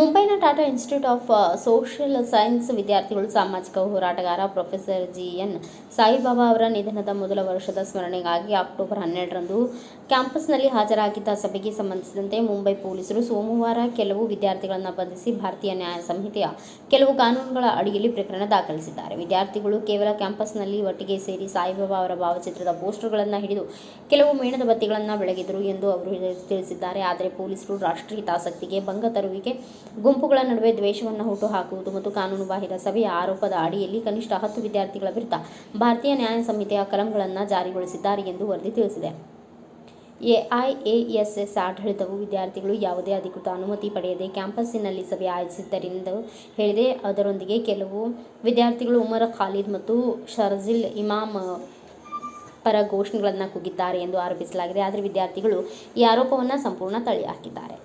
Institute of social science ವಿದ್ಯಾರ್ಥಿಗಳು ಸಾಮಾಜಿಕ ಹೋರಾಟಗಾರ ಪ್ರೊಫೆಸರ್ ಜಿ ಎನ್ ಸಾಯಿಬಾಬಾ ಅವರ ನಿಧನದ ಮೊದಲ ವರ್ಷದ ಸ್ಮರಣೆಗಾಗಿ ಅಕ್ಟೋಬರ್ ಹನ್ನೆರಡರಂದು ಕ್ಯಾಂಪಸ್ನಲ್ಲಿ ಹಾಜರಾಗಿದ್ದ ಸಭೆಗೆ ಸಂಬಂಧಿಸಿದಂತೆ ಮುಂಬೈ ಪೊಲೀಸರು ಸೋಮವಾರ ಕೆಲವು ವಿದ್ಯಾರ್ಥಿಗಳನ್ನು ಬಂಧಿಸಿ ಭಾರತೀಯ ನ್ಯಾಯ ಸಂಹಿತೆಯ ಕೆಲವು ಕಾನೂನುಗಳ ಅಡಿಯಲ್ಲಿ ಪ್ರಕರಣ ದಾಖಲಿಸಿದ್ದಾರೆ. ವಿದ್ಯಾರ್ಥಿಗಳು ಕೇವಲ ಕ್ಯಾಂಪಸ್ನಲ್ಲಿ ಒಟ್ಟಿಗೆ ಸೇರಿ ಸಾಯಿಬಾಬಾ ಅವರ ಭಾವಚಿತ್ರದ ಪೋಸ್ಟರ್ಗಳನ್ನು ಹಿಡಿದು ಕೆಲವು ಮೇಣದ ಬತ್ತಿಗಳನ್ನು ಬೆಳಗಿದರು ಎಂದು ಅವರು ತಿಳಿಸಿದ್ದಾರೆ. ಆದರೆ ಪೊಲೀಸರು ರಾಷ್ಟ್ರೀಯ ಹಿತಾಸಕ್ತಿಗೆ ಭಂಗ ತರುವಿಕೆ ಗುಂಪುಗಳ ನಡುವೆ ದ್ವೇಷವನ್ನು ಹುಟ್ಟುಹಾಕುವುದು ಮತ್ತು ಕಾನೂನುಬಾಹಿರ ಸಭೆಯ ಆರೋಪದ ಅಡಿಯಲ್ಲಿ ಕನಿಷ್ಠ ಹತ್ತು ವಿದ್ಯಾರ್ಥಿಗಳ ವಿರುದ್ಧ ಭಾರತೀಯ ನ್ಯಾಯ ಸಂಹಿತೆಯ ಕಲಂಗಳನ್ನು ಜಾರಿಗೊಳಿಸಿದ್ದಾರೆ ಎಂದು ವರದಿ ತಿಳಿಸಿದೆ. ಎಐಎಎಸ್ಎಸ್ ಆಡಳಿತವು ವಿದ್ಯಾರ್ಥಿಗಳು ಯಾವುದೇ ಅಧಿಕೃತ ಅನುಮತಿ ಪಡೆಯದೆ ಕ್ಯಾಂಪಸ್ಸಿನಲ್ಲಿ ಸಭೆ ಆಯೋಜಿಸಿದ್ದರೆಂದು ಹೇಳಿದೆ. ಅದರೊಂದಿಗೆ ಕೆಲವು ವಿದ್ಯಾರ್ಥಿಗಳು ಉಮರ್ ಖಾಲಿದ್ ಮತ್ತು ಶರ್ಜಿಲ್ ಇಮಾಮ್ ಪರ ಘೋಷಣೆಗಳನ್ನು ಕೂಗಿದ್ದಾರೆ ಎಂದು ಆರೋಪಿಸಲಾಗಿದೆ. ಆದರೆ ವಿದ್ಯಾರ್ಥಿಗಳು ಈ ಆರೋಪವನ್ನು ಸಂಪೂರ್ಣ ತಳ್ಳಿಹಾಕಿದ್ದಾರೆ.